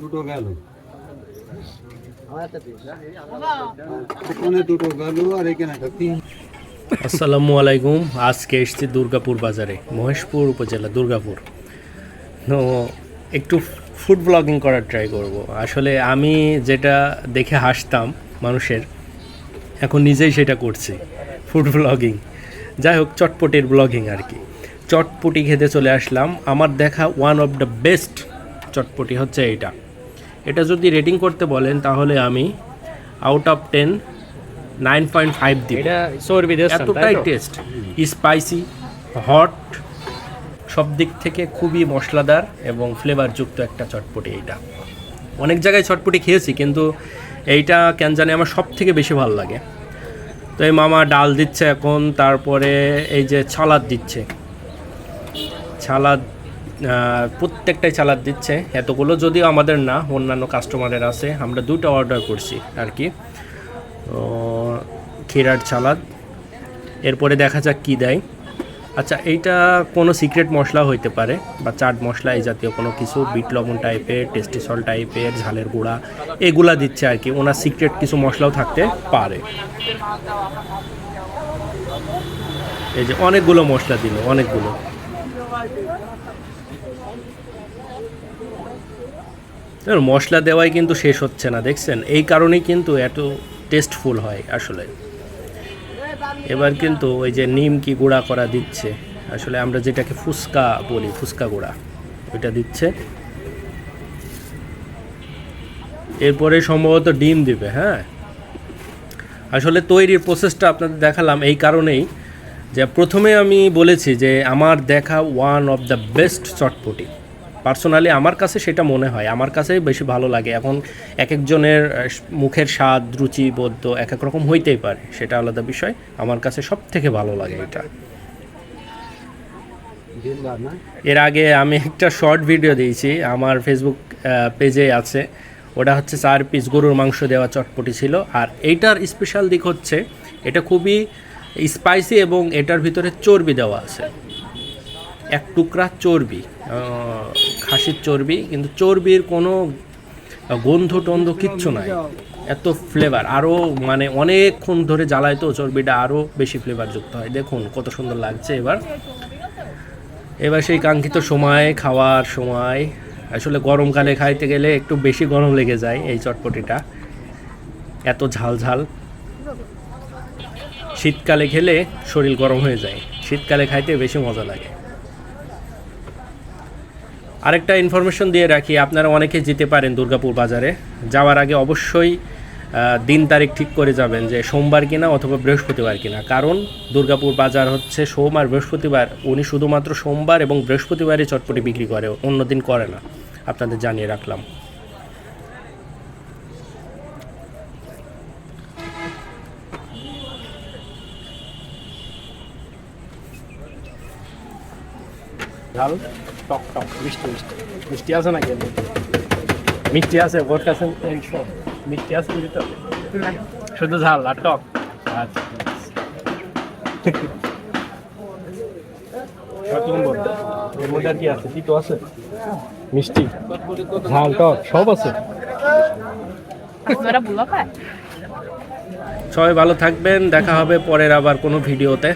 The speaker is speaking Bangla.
দুটো আসসালামু আলাইকুম। আজকে এসেছি দুর্গাপুর বাজারে মহেশপুর উপজেলা দুর্গাপুর। তো একটু ফুড ব্লগিং করার ট্রাই করব। আসলে আমি যেটা দেখে হাসতাম মানুষের এখন নিজেই সেটা করছি ফুড ব্লগিং যাই হোক চটপটের ব্লগিং আর কি। চটপটি খেতে চলে আসলাম। আমার দেখা ওয়ান অফ দ্য বেস্ট চটপটি হচ্ছে এইটা। এটা যদি রেটিং করতে বলেন তাহলে আমি out of ten nine point five দিই এতটাই টেস্ট স্পাইসি হট সব দিক থেকে খুবই মশলাদার এবং ফ্লেভারযুক্ত একটা চটপটি এইটা। অনেক জায়গায় চটপটি খেয়েছি কিন্তু এইটা কেন জানি আমার সব থেকে বেশি ভালো লাগে। তো এই মামা ডাল দিচ্ছে এখন তারপরে এই যে ছালাদ দিচ্ছে। ছালাদ প্রত্যেকটাই ছালাদ দিচ্ছে। এতগুলো যদিও আমাদের না, অন্যান্য কাস্টমারের আছে, আমরা দুটো অর্ডার করছি আর কি। তো, ক্ষীরার ছালাদ এরপরে দেখা যাক কী দেয়। আচ্ছা এইটা কোনো সিক্রেট মশলা হইতে পারে, বা চাট মশলা, এই জাতীয় কোনো কিছু, বিট লবণ টাইপের টেস্টি সল টাইপের ঝালের গুঁড়া, এগুলা দিচ্ছে আর কি। ওনার সিক্রেট কিছু মশলাও থাকতে পারে। এই যে অনেকগুলো মশলা দিল, অনেকগুলো। মশলা দেওয়াই কিন্তু শেষ হচ্ছে না, দেখছেন? এই কারণেই কিন্তু এত টেস্টফুল হয় আসলে। এবার কিন্তু ওই যে নিমকি গুঁড়া করা দিচ্ছে। আসলে আমরা যেটাকে ফুচকা বলি, ফুচকা গুঁড়া, ওইটা দিচ্ছে। এরপরে সম্ভবত ডিম দিবে হ্যাঁ? আসলে তৈরির প্রসেসটা আপনাদের দেখালাম, এই কারণেই যে প্রথমে আমি বলেছি যে আমার দেখা ওয়ান অফ দ্য বেস্ট চটপটি পার্সোনালি আমার কাছে সেটা মনে হয়, আমার কাছেই বেশি ভালো লাগে। এখন এক একজনের মুখের স্বাদ রুচি বোধ এক এক রকম হইতেই পারে, সেটা আলাদা বিষয়। আমার কাছে সব থেকে ভালো লাগে এটা। এর আগে আমি একটা শর্ট ভিডিও দিয়েছি, আমার ফেসবুক পেজে আছে। ওটা হচ্ছে চার পিস গরুর মাংস দেওয়া চটপটি ছিল। আর এইটার স্পেশাল দিক হচ্ছে, এটা খুবই স্পাইসি এবং এটার ভিতরে চর্বি দেওয়া আছে। এক টুকরা চর্বি খাসির চর্বি, কিন্তু চর্বির কোনো গন্ধ টন্ধ কিচ্ছু নাই। এত ফ্লেভার আরও মানে অনেকক্ষণ ধরে জ্বালায় তো চর্বিটা আরও বেশি ফ্লেভারযুক্ত হয়। দেখুন কত সুন্দর লাগছে এবার। এবার সেই কাঙ্ক্ষিত সময়, খাওয়ার সময়, আসলে গরমকালে খাইতে গেলে একটু বেশি গরম লেগে যায় এই চটপটিটা। এত ঝাল ঝাল। শীতকালে খেলে শরীর গরম হয়ে যায়। শীতকালে খাইতে বেশি মজা লাগে। আরেকটা ইনফরমেশন দিয়ে রাখি, আপনারা অনেকে যেতে পারেন দুর্গাপুর বাজারে। যাওয়ার আগে অবশ্যই দিন তারিখ ঠিক করে যাবেন যে সোমবার কিনা অথবা বৃহস্পতিবার কিনা। কারণ দুর্গাপুর বাজার হচ্ছে সোম আর বৃহস্পতিবার। উনি শুধুমাত্র সোমবার এবং বৃহস্পতিবারই চটপটি বিক্রি করে, অন্য দিন করে না। আপনাদের জানিয়ে রাখলাম। ঝাল টক টক মিষ্টি মিষ্টি। মিষ্টি আছে নাকি? মিষ্টি আছে ভোট কাছে মিষ্টি আছে তো? শুধু ঝাল আর টক। আচ্ছা, আচ্ছা। সাত কি আছে? তিতো আছে? মিষ্টি। ঝাল টক সব আছে। সবাই ভালো থাকবেন। দেখা হবে পরের আবার কোনো ভিডিওতে।